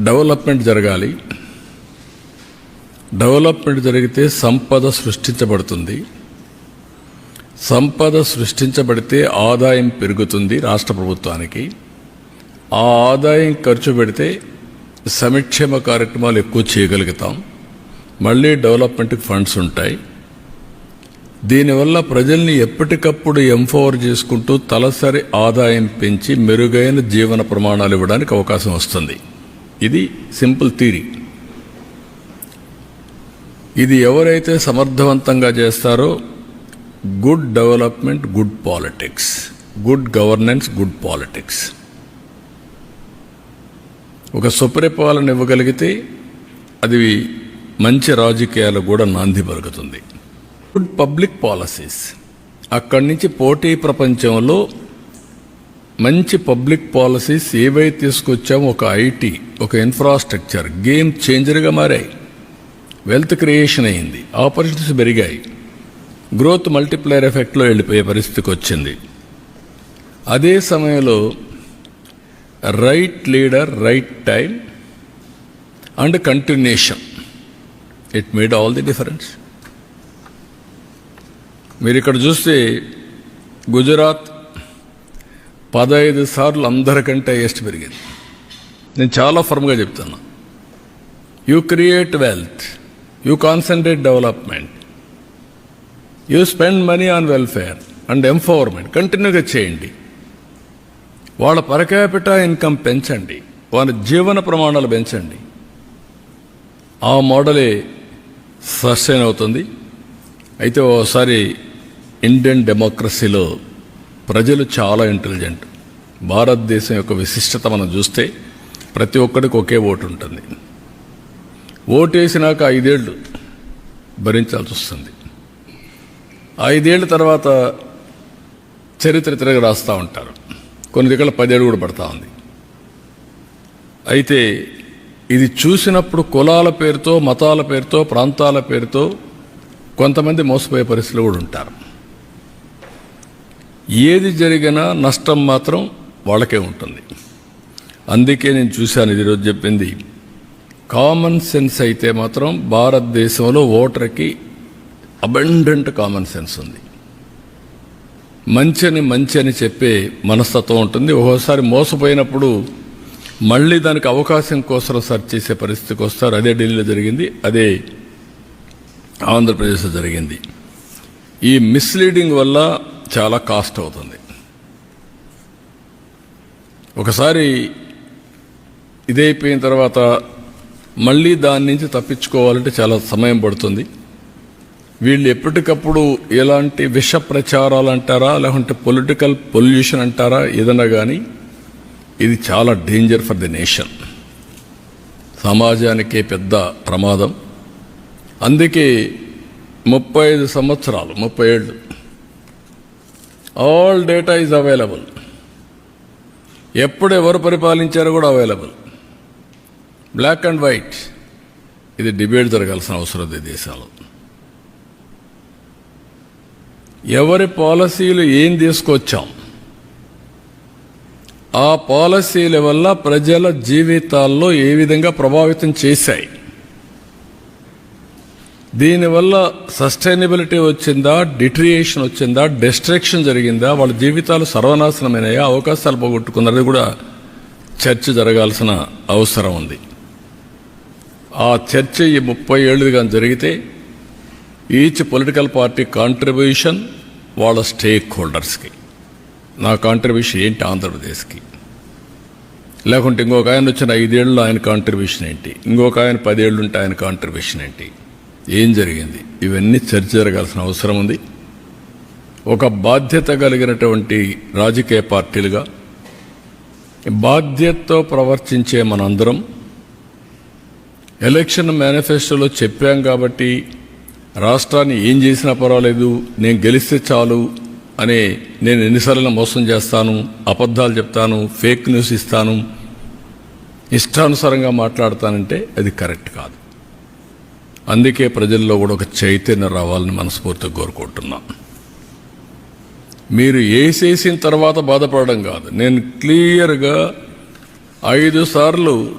Development జరగాలి. Development జరిగితే సంపద సృష్టించబడుతుంది. సంపద సృష్టించబడితే ఆదాయం పెరుగుతుంది రాష్ట్ర ప్రభుత్వానికి. ఆ ఆదాయం ఖర్చు పెడితే సంక్షేమ కార్యక్రమాలు ఎక్కువ చేయగలుగుతాం. మళ్ళీ డెవలప్మెంట్కి ఫండ్స్ ఉంటాయి. దీనివల్ల ప్రజల్ని ఎప్పటికప్పుడు ఎంఫవర్ చేసుకుంటూ తలసరి ఆదాయం పెంచి మెరుగైన జీవన ప్రమాణాలు ఇవ్వడానికి అవకాశం వస్తుంది. ఇది సింపుల్ థీరీ ఇది ఎవరైతే సమర్థవంతంగా చేస్తారో good development good politics. Good governance good politics. ఒక సుపరిపాలన ఇవ్వగలిగితే అది మంచి రాజకీయాలు కూడా నాంది పలుకుతుంది. Good public policies. అక్కడి నుంచి పోటీ ప్రపంచంలో మంచి పబ్లిక్ పాలసీస్ ఏవైతే తీసుకొచ్చామో ఒక ఐటీ ఒక ఇన్ఫ్రాస్ట్రక్చర్ గేమ్ చేంజర్గా మారాయి. వెల్త్ క్రియేషన్ అయింది ఆపర్చునిటీస్ పెరిగాయి. గ్రోత్ మల్టిప్లైర్ ఎఫెక్ట్లో వెళ్ళిపోయే పరిస్థితికి వచ్చింది. అదే సమయంలో right leader right time and continuation. It made all the difference. మీరు ఇక్కడ చూస్తే గుజరాత్ పదహైదు సార్లు అందరికంటే ఎస్ట్ పెరిగింది. నేను చాలా ఫర్మ్గా చెప్తున్నా. You create wealth you concentrate development you spend money on welfare and empowerment కంటిన్యూగా చేయండి. వాళ్ళ పరకాపిట ఇన్కమ్ పెంచండి. వాళ్ళ జీవన ప్రమాణాలు పెంచండి. ఆ మోడలే సస్టైన్ అవుతుంది. అయితే ఓసారి ఇండియన్ డెమోక్రసీలో ప్రజలు చాలా ఇంటెలిజెంట్ భారతదేశం యొక్క విశిష్టత మనం చూస్తే ప్రతి ఒక్కరికి ఒకే ఓటు ఉంటుంది. ఓటు వేసినాక ఐదేళ్ళు భరించాల్సి వస్తుంది. ఐదేళ్ళ తర్వాత చరిత్ర తిరగ రాస్తూ ఉంటారు. కొన్ని దగ్గర పదేళ్ళు కూడా పడతా ఉంది. అయితే ఇది చూసినప్పుడు కులాల పేరుతో మతాల పేరుతో ప్రాంతాల పేరుతో కొంతమంది మోసపోయే పరిస్థితులు కూడా ఉంటారు. ఏది జరిగినా నష్టం మాత్రం వాళ్ళకే ఉంటుంది. అందుకే నేను చూశాను ఈరోజు చెప్పింది. కామన్ సెన్స్ అయితే మాత్రం భారతదేశంలో ఓటర్కి అబండెంట్ కామన్ సెన్స్ ఉంది. మంచిని మంచి అని చెప్పే మనస్తత్వం ఉంటుంది. ఒక్కోసారి మోసపోయినప్పుడు మళ్ళీ దానికి అవకాశం కోసం సెర్చ్ చేసే పరిస్థితికి వస్తారు. అదే ఢిల్లీలో జరిగింది అదే ఆంధ్రప్రదేశ్లో జరిగింది. ఈ మిస్లీడింగ్ వల్ల చాలా కాస్ట్ అవుతుంది. ఒకసారి ఇదైపోయిన తర్వాత మళ్ళీ దాని నుంచి తప్పించుకోవాలంటే చాలా సమయం పడుతుంది. వీళ్ళు ఎప్పటికప్పుడు ఎలాంటి విష ప్రచారాలు అంటారా లేకుంటే పొలిటికల్ పొల్యూషన్ అంటారా ఏదన్నా కానీ ఇది చాలా డేంజర్ ఫర్ ది నేషన్. సమాజానికే పెద్ద ప్రమాదం. అందుకే ముప్పై ఐదు సంవత్సరాలు ముప్పై ఏళ్ళు ఆల్ డేటా ఈజ్ అవైలబుల్ ఎప్పుడు ఎవరు పరిపాలించారో కూడా అవైలబుల్ బ్లాక్ అండ్ వైట్ ఇది డిబేట్ జరగాల్సిన అవసరం ఉంది దేశాలు ఎవరి పాలసీలు ఏం తీసుకొచ్చాం? ఆ పాలసీల వల్ల ప్రజల జీవితాల్లో ఏ విధంగా ప్రభావితం చేశాయి? దీనివల్ల సస్టైనబిలిటీ వచ్చిందా డిట్రియేషన్ వచ్చిందా డిస్ట్రక్షన్ జరిగిందా వాళ్ళ జీవితాలు సర్వనాశనమైనాయా అవకాశాలు పోగొట్టుకున్నది కూడా చర్చ జరగాల్సిన అవసరం ఉంది. ఆ చర్చ ఈ ముప్పై ఏళ్ళుగా జరిగితే ఈచ్ పొలిటికల్ పార్టీ కాంట్రిబ్యూషన్ వాళ్ళ స్టేక్ హోల్డర్స్కి నా కాంట్రిబ్యూషన్ ఏంటి ఆంధ్రప్రదేశ్కి? లేకుంటే ఇంకొక ఆయన వచ్చిన ఐదేళ్ళు ఆయన కాంట్రిబ్యూషన్ ఏంటి? ఇంకొక ఆయన పదేళ్ళు ఉంటే ఆయన కాంట్రిబ్యూషన్ ఏంటి? ఏం జరిగింది? ఇవన్నీ చర్చ జరగాల్సిన అవసరం ఉంది. ఒక బాధ్యత కలిగినటువంటి రాజకీయ పార్టీలుగా బాధ్యతతో ప్రవర్తించే మనందరం ఎలక్షన్ మేనిఫెస్టోలో చెప్పాం కాబట్టి రాష్ట్రాన్ని ఏం చేసినా పర్వాలేదు నేను గెలిస్తే చాలు అనే నేను ఎన్నిసార్లు మోసం చేస్తాను అబద్ధాలు చెప్తాను ఫేక్ న్యూస్ ఇస్తాను ఇష్టానుసారంగా మాట్లాడతానంటే అది కరెక్ట్ కాదు. అందుకే ప్రజల్లో కూడా ఒక చైతన్యం రావాలని మనస్ఫూర్తిగా కోరుకుంటున్నాం. మీరు వేసేసిన తర్వాత బాధపడడం కాదు. నేను క్లియర్గా ఐదు సార్లు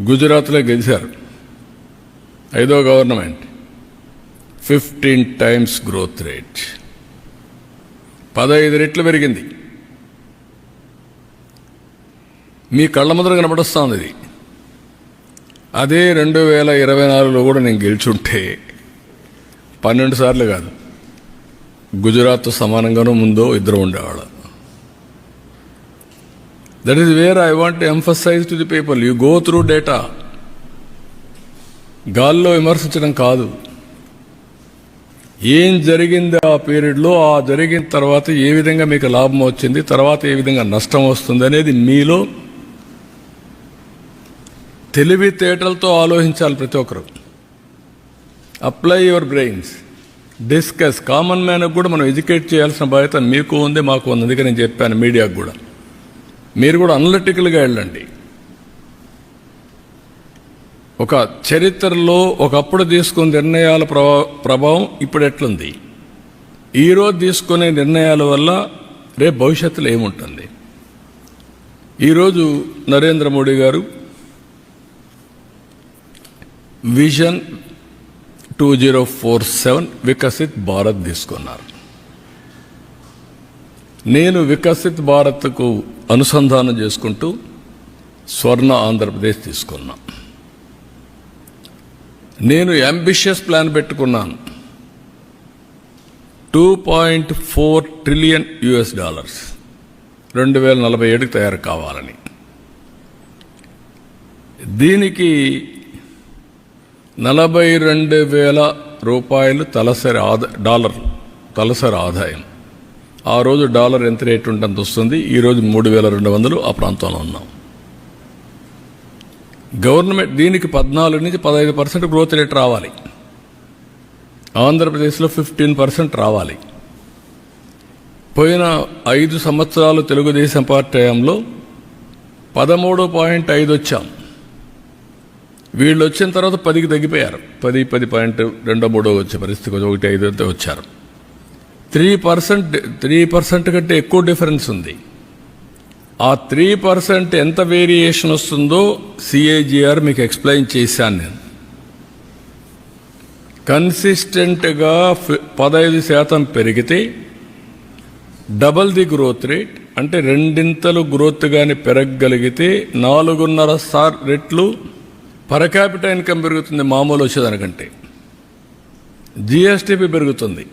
గుజరాత్లో గెలిచారు. ఐదో government. Fifteen times growth rate. పదహైదు రెట్లు పెరిగింది. మీ కళ్ళ ముద్ర కనపడొస్తా ఇది. అదే రెండు వేల ఇరవై నాలుగులో కూడా నేను గెలిచుంటే పన్నెండు సార్లు కాదు. గుజరాత్ సమానంగానూ ముందో ఇద్దరు ఉండేవాళ్ళు. That is where I want emphasise to the people you go through data గాల్లో విమర్శించడం కాదు. ఏం జరిగింది ఆ పీరియడ్లో ఆ జరిగిన తర్వాత ఏ విధంగా మీకు లాభం వచ్చింది తర్వాత ఏ విధంగా నష్టం వస్తుంది అనేది మీలో తెలివితేటలతో ఆలోచించాలి ప్రతి ఒక్కరు. Apply your brains discuss common మ్యాన్కి కూడా మనం ఎడ్యుకేట్ చేయాల్సిన బాధ్యత మీకు ఉంది మాకు ఉంది. అందుకే నేను చెప్పాను మీడియాకు కూడా. మీరు కూడా అనలిటికల్గా వెళ్ళండి. ఒక చరిత్రలో ఒకప్పుడు తీసుకున్న నిర్ణయాల ప్రభా- ప్రభావం ఇప్పుడు ఎట్లుంది? ఈరోజు తీసుకునే నిర్ణయాల వల్ల రేపు భవిష్యత్తులో ఏముంటుంది? ఈరోజు నరేంద్ర మోడీ గారు vision two zero four seven Viksit Bharat తీసుకున్నారు. నేను వికసిత్ భారత్కు అనుసంధానం చేసుకుంటూ స్వర్ణ ఆంధ్రప్రదేశ్ తీసుకున్నా. నేను అంబిషియస్ ప్లాన్ పెట్టుకున్నాను. Two point four trillion US dollars రెండు వేల నలభై ఏడుకి తయారు కావాలని. దీనికి నలభై రెండు వేల రూపాయలు తలసరి ఆదా డాలర్ తలసరి ఆదాయం. ఆ రోజు డాలర్ ఎంత రేటు ఉంటే అంత వస్తుంది ఈరోజు మూడు వేల రెండు వందలు ఆ ప్రాంతంలో ఉన్నాం. గవర్నమెంట్ దీనికి పద్నాలుగు నుంచి పదహైదు పర్సెంట్ గ్రోత్ రేట్ రావాలి. ఆంధ్రప్రదేశ్లో ఫిఫ్టీన్ పర్సెంట్ రావాలి. పోయిన ఐదు సంవత్సరాలు తెలుగుదేశం పార్టీ హయాంలో పదమూడు పాయింట్ ఐదు వచ్చాం. వీళ్ళు వచ్చిన తర్వాత పదికి తగ్గిపోయారు. పది పది పాయింట్ రెండో మూడో వచ్చే పరిస్థితి కొంచెం ఒకటి ఐదు అంతా వచ్చారు. త్రీ పర్సెంట్ త్రీ పర్సెంట్ కంటే ఎక్కువ డిఫరెన్స్ ఉంది. ఆ త్రీ పర్సెంట్ ఎంత వేరియేషన్ వస్తుందో సిఏజిఆర్ మీకు ఎక్స్ప్లెయిన్ చేశాను నేను. కన్సిస్టెంట్గా పదహైదు శాతం పెరిగితే డబల్ ది గ్రోత్ రేట్ అంటే రెండింతలు గ్రోత్ కానీ పెరగగలిగితే నాలుగున్నర సార్ రెట్లు పర్ క్యాపిటల్ ఇన్కమ్ పెరుగుతుంది మామూలు వచ్చేదానికంటే. జిఎస్టిపి పెరుగుతుంది.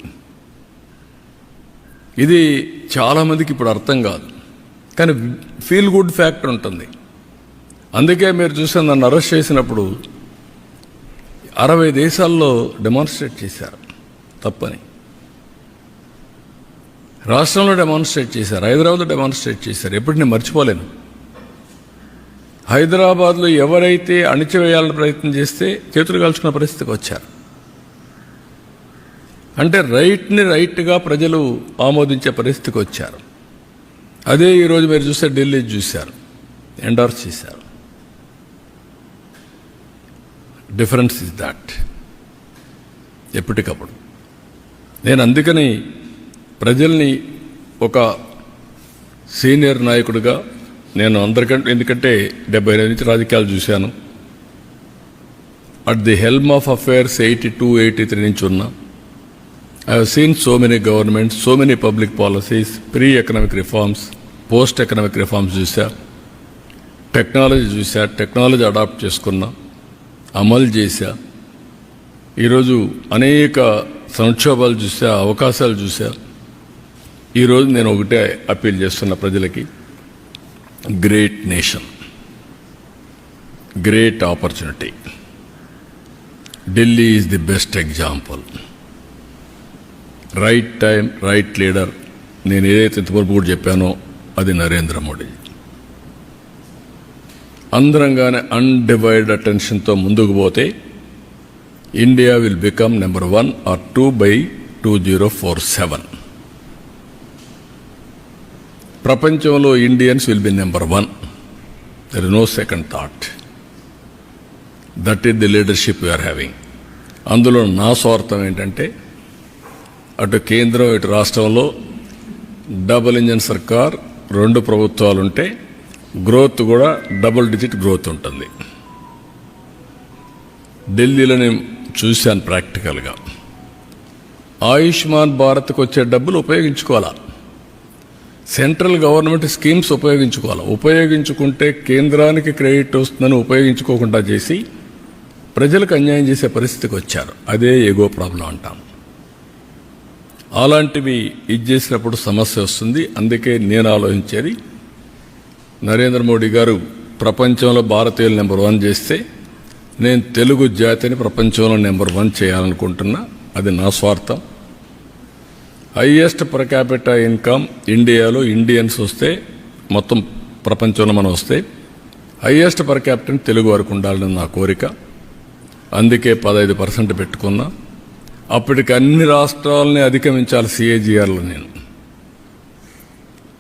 ఇది చాలామందికి ఇప్పుడు అర్థం కాదు. కానీ ఫీల్ గుడ్ ఫ్యాక్టర్ ఉంటుంది. అందుకే మీరు చూస్తే నన్ను అరెస్ట్ చేసినప్పుడు అరవై దేశాల్లో డెమాన్స్ట్రేట్ చేశారు. తప్పని. రాష్ట్రంలో డెమాన్స్ట్రేట్ చేశారు. హైదరాబాద్లో డెమాన్స్ట్రేట్ చేశారు. ఎప్పుడు నేను మర్చిపోలేను. హైదరాబాద్లో ఎవరైతే అణిచివేయాలని ప్రయత్నం చేస్తే చేతులు కాల్చుకున్న పరిస్థితికి వచ్చారు. అంటే రైట్ని రైట్గా ప్రజలు ఆమోదించే పరిస్థితికి వచ్చారు. అదే ఈరోజు మీరు చూస్తే ఢిల్లీ చూశారు ఎండార్స్ చేశారు. డిఫరెన్స్ ఇస్ దాట్ ఎప్పటికప్పుడు. నేను అందుకని ప్రజల్ని ఒక సీనియర్ నాయకుడిగా నేను అందరికంటే ఎందుకంటే డెబ్బై ఐదు నుంచి రాజకీయాలు చూశాను. At the helm of affairs eighty two eighty three నుంచి ఉన్నా I have seen so many governments so many public policies pre economic reforms post economic reforms చూసా టెక్నాలజీ చూసా టెక్నాలజీ అడాప్ట్ చేసుకున్నా అమలు చేశా. ఈరోజు అనేక సంక్షోభాలు చూసా అవకాశాలు చూసా ఈరోజు నేను ఒకటే అప్పీల్ చేస్తున్నా ప్రజలకి. Great nation great opportunity Delhi is the best example right time right leader నేను ఏదైతే ఇంతవరకు కూడా చెప్పానో అది నరేంద్ర మోడీ. అందరంగానే అన్డివైడ్ అటెన్షన్తో ముందుకు పోతే India will become number one or two by two zero four seven ప్రపంచంలో Indians will be number one there is no second thought that is the leadership you are having అందులో నా స్వార్థం ఏంటంటే అటు కేంద్రం ఇటు రాష్ట్రంలో డబుల్ ఇంజన్ సర్కార్ రెండు ప్రభుత్వాలు ఉంటే గ్రోత్ కూడా డబుల్ డిజిట్ గ్రోత్ ఉంటుంది. ఢిల్లీలో నేను చూశాను ప్రాక్టికల్గా ఆయుష్మాన్ భారత్కి వచ్చే డబ్బులు ఉపయోగించుకోవాలా? సెంట్రల్ గవర్నమెంట్ స్కీమ్స్ ఉపయోగించుకోవాలి? ఉపయోగించుకుంటే కేంద్రానికి క్రెడిట్ వస్తుందని ఉపయోగించుకోకుండా చేసి ప్రజలకు అన్యాయం చేసే పరిస్థితికి వచ్చారు. అదే ఎగో ప్రాబ్లం అంటాం. అలాంటివి ఇది చేసినప్పుడు సమస్య వస్తుంది. అందుకే నేను ఆలోచించేది నరేంద్ర మోడీ గారు ప్రపంచంలో భారతీయులు నెంబర్ వన్ చేస్తే నేను తెలుగు జాతిని ప్రపంచంలో నెంబర్ వన్ చేయాలనుకుంటున్నా. అది నా స్వార్థం. హయ్యెస్ట్ పర్ ఇన్కమ్ ఇండియాలో ఇండియన్స్ వస్తే మొత్తం ప్రపంచంలో మనం వస్తే హయ్యెస్ట్ పర్ తెలుగు వరకు ఉండాలని నా కోరిక. అందుకే పదహైదు పర్సెంట్ పెట్టుకున్నా. అప్పటికి అన్ని రాష్ట్రాలని అధిగమించాలి సిఏజీఆర్లో నేను.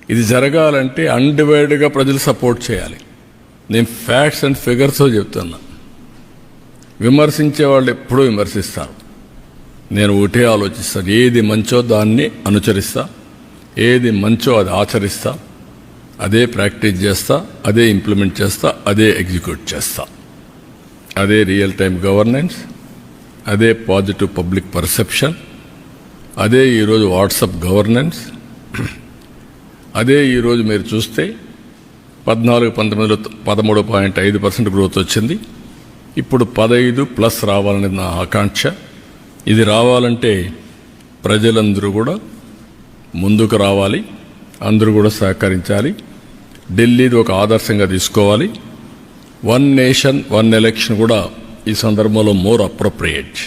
ఇది జరగాలంటే అన్డివైడెడ్గా ప్రజలు సపోర్ట్ చేయాలి. నేను ఫ్యాక్ట్స్ అండ్ ఫిగర్స్ చెప్తున్నా. విమర్శించే వాళ్ళు ఎప్పుడూ విమర్శిస్తారు. నేను ఒకటే ఆలోచిస్తాను. ఏది మంచో దాన్ని అనుసరిస్తా ఏది మంచో అది ఆచరిస్తా. అదే ప్రాక్టీస్ చేస్తా. అదే ఇంప్లిమెంట్ చేస్తా. అదే ఎగ్జిక్యూట్ చేస్తా. అదే రియల్ టైం గవర్నెన్స్. అదే పాజిటివ్ పబ్లిక్ పర్సెప్షన్. అదే ఈరోజు వాట్సప్ గవర్నెన్స్. అదే ఈరోజు మీరు చూస్తే పద్నాలుగు పంతొమ్మిదిలో పదమూడు పాయింట్ ఐదు పర్సెంట్ గ్రోత్ వచ్చింది. ఇప్పుడు పదహైదు ప్లస్ రావాలని నా ఆకాంక్ష. ఇది రావాలంటే ప్రజలందరూ కూడా ముందుకు రావాలి అందరూ కూడా సహకరించాలి. ఢిల్లీది ఒక ఆదర్శంగా తీసుకోవాలి. వన్ నేషన్ వన్ ఎలక్షన్ కూడా ఈ సందర్భంలో మోర్ అప్రోప్రియేట్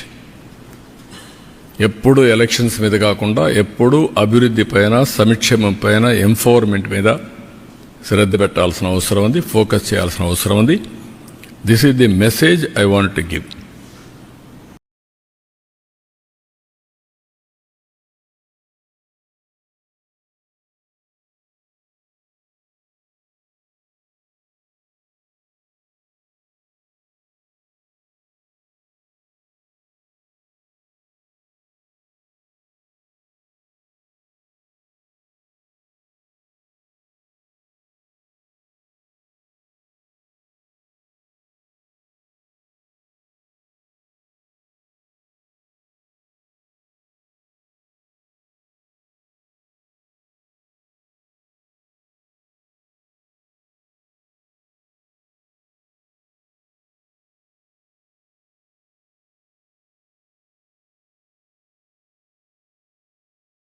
ఎప్పుడు ఎలక్షన్స్ మీద కాకుండా ఎప్పుడు అభివృద్ధి పైన సంక్షేమం పైన ఎంఫోర్మెంట్ మీద శ్రద్ధ పెట్టాల్సిన అవసరం ఉంది ఫోకస్ చేయాల్సిన అవసరం ఉంది. This is the message I want to give